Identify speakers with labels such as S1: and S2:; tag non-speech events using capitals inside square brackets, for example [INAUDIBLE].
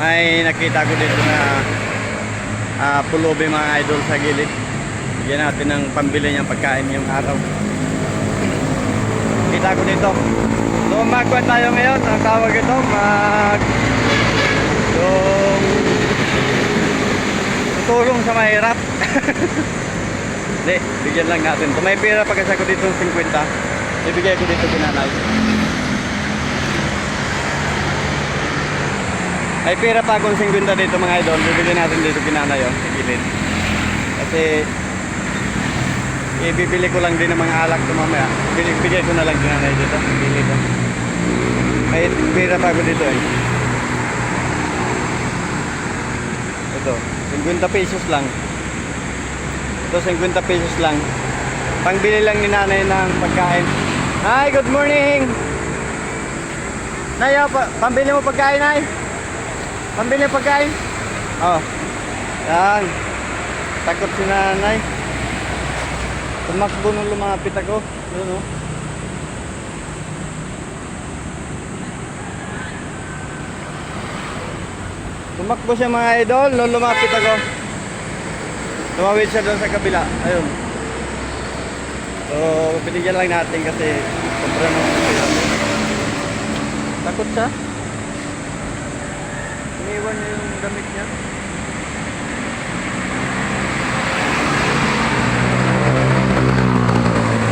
S1: may nakita ko dito na ah, pulubi mga idol sa gilid. Bigyan natin ng pambili niyang pagkain ngayong araw. Kita ko dito. So magkuhan tayo ngayon. Ang tawag ito, mag... Yung... Tutulong sa mahirap. [LAUGHS] Hindi, bigyan lang natin. Kung may pera pagkasa ko dito ng 50, ibigay ko dito kinanay. May pera pa akong 50 dito mga idol. Bibili natin dito kinanay oh, sa gilid. Kasi ibibili ko lang din ng mga alak to mamaya. Bibili, bigay ko na lang kinanay dito. Bili ko. May pera pa ako dito eh. Ito, 50 pesos lang. Ito, 50 pesos lang. Pangbili lang ni nanay ng pagkain. Hi, good morning! Nay, oh, pa pambili mo pagkain, Nay? Pambili pagkain? Oh. Yan. Takot si nanay. Tumakbo nung lumapit ako. Yun, oh. Tumakbo siya mga idol, nung lumapit ako. Tumawid siya doon sa kabila. Ayun. So, binigyan lang natin kasi sobrang Takot siya. Iniwan niya yung damit.